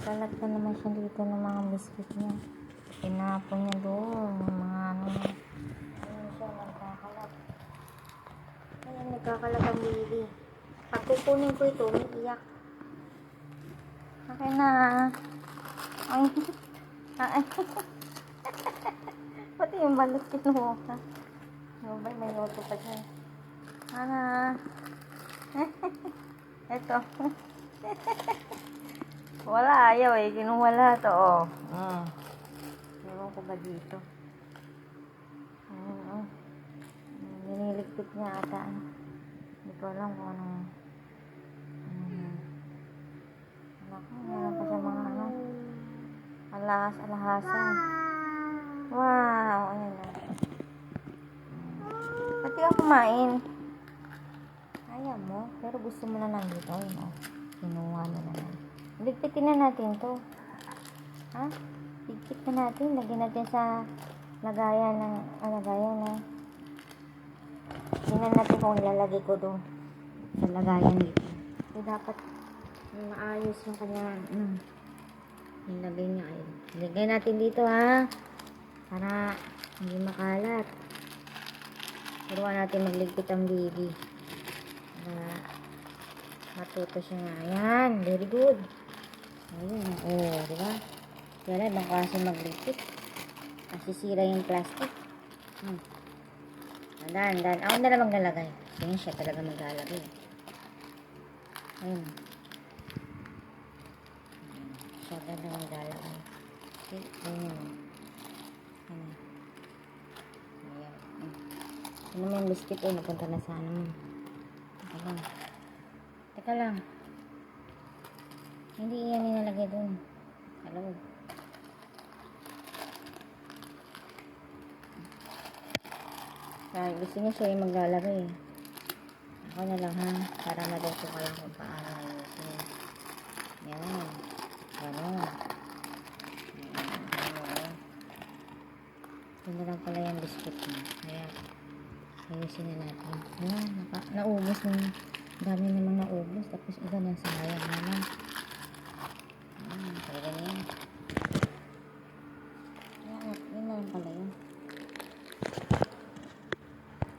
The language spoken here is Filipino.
Kalat na naman siya dito ng mga biscuit niya. Tinapon niya doon. Mga ano niya. Ayun siya, nagkakalat. Ayun, nagkakalat ang baby. Pag kukunin ko ito, may iyak. Okay na. Ay. Ay. Pati yung balot kinuha. Ano ba? May loto pa dyan. Ana. Ito. Wala, ayaw eh. Kinuha lahat, oh. Mm. Ewan ko ba dito? Ayun, oh. Nililigpit niya ata. ano. Hindi ko alam kung anong... Mm. Naku, meron pa siya mga ano. Alahas, alahasan. Wow, ayun na. Pati ako kumain. Ayaw mo, pero gusto mo na nandito. Ayun, oh. Kinuha. Ligpitin na natin to. Ha? Ligpit na natin. Lagyan natin sa lagayan ng, ah, lagayan na. Tingnan natin kung ilalagay ko doon sa lagayan dito. So, dapat maayos yung kanya. Mm. Ilagay niya ay. Ilagay natin dito ha. Para hindi makalat. Turuan natin magligpit ang baby. Para matuto siya nga. Ayan. Very good. Ayun. Oh, di ba? Kaya ibang klase magligpit. Kasi sira yung plastic. Hmm. Dan, dan. Ako na lang maglalagay. Yan siya talaga maglalagay. Ayun. Siya talaga maglalagay. Okay, ayun. Ayun. Ayan. Hmm. Ano mo yung biscuit eh, napunta na sa ano mo. Teka lang. Teka lang. Hindi yan nilalagay dun. Mo. Kaya gusto niya siya yung maglalagay. Ako na lang ha. Para matuto ka lang kung paano ayusin. Yan. Ganon. Yan. Ito na lang pala yung biscuit niya. Kaya ayusin na natin. Yan. Naka, naubos na. Dami namang naubos. Tapos iba na sayang niya.